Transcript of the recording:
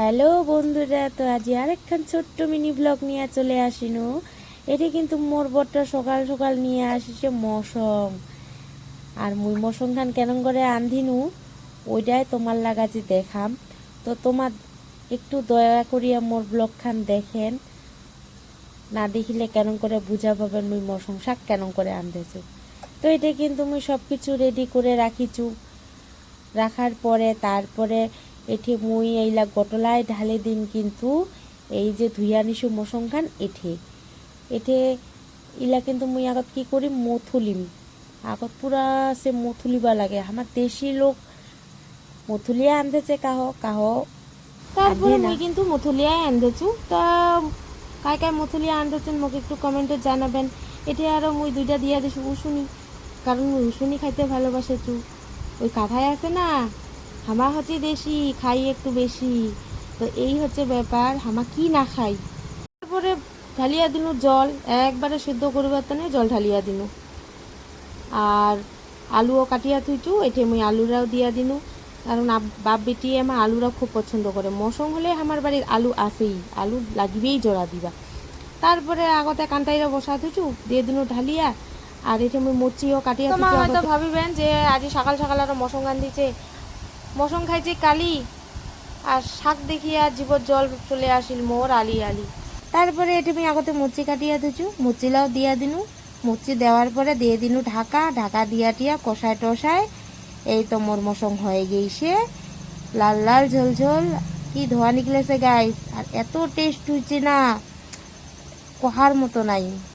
Hello বন্ধুরা, তো আজ আরেকখান ছোট্ট মিনি ব্লগ নিয়ে চলে আসিনু। এটি কিন্তু মোর বটটা সকাল সকাল নিয়ে আসিছে মশং আর মুই মৌসম খান কেমন করে আন্ধিনু, ওইটাই তোমার লাগাছি দেখাম। তো তোমার একটু দয়া করিয়া মোর ব্লগ খান দেখেন। না দেখিলে কেন করে বুঝা পাবেন মুই মৌসম শাক কেন করে আনতেছু। তো এটা কিন্তু মুই সব কিছু রেডি করে রাখিছু রাখার পরে, তারপরে এঠে মুই এইলা গটলায় ঢালে দিন কিন্তু এই যে ধুইয়া নিশু মশংখান এঠে। এঠে ইলা কিন্তু মুই আগত কি করি মথুলিম। আগত পুরা সে মথুলিবা লাগে। আমার দেশি লোক মথুলিয়া আনতেছে কাহ কাহ তারপরে। মুই কিন্তু মথুলিয়াই আনতেছু। তা কায় কায় মথুলিয়া আনতেছেন মোক একটু কমেন্টে জানাবেন। এটা আরও মুই দুইটা দিয়া দিছি উশুনি কারণ উশুনি খাইতে ভালোবাসেছু ওই কাঁঠায় আছে না? হামা হচ্ছে দেশি খাই একটু বেশি। তো এই হচ্ছে ব্যাপার হামা কি না খাই? তারপরে ঢালিয়া দিনু জল একবারে সিদ্ধ করিবার তনে জল ঢালিয়া দিনু। আর আলুও কাটিয়া থুইছু এটি মুই আলুরাও দিয়া দিনু। কারণ বাপ বেটি আমার আলুরা খুব পছন্দ করে। মৌসুম হলে আমার বাড়ির আলু আসেই আলু লাগিবেই জোড়া দিবা। তারপরে আগতে কান্তাইরা বসা থুইছু দিয়ে দিনু ঢালিয়া আর এটা মুই মুচিও কাটিয়া হয়তো ভাবিবেন যে আজি সকাল সকাল আরও মশং গান দিছে মশং খাইছি কালি। আর শাক দেখিয়া জীবর জল চলে আসিল মোর আলি আলি। তারপরে এটি আমি আগতে মুচি কাটিয়া দিছু মুচিলাও দিয়া দিনু। মুচি দেওয়ার পরে দিয়ে দিনু ঢাকা ঢাকা দিয়া টিয়া কষায় টষায় এই তো মোর মশং হয়ে গেছে লাল লাল ঝোল ঝোল, কি ধোয়া নিকলেছে গাইস আর এত টেস্ট হয়েছে না, কহার মতো নাই।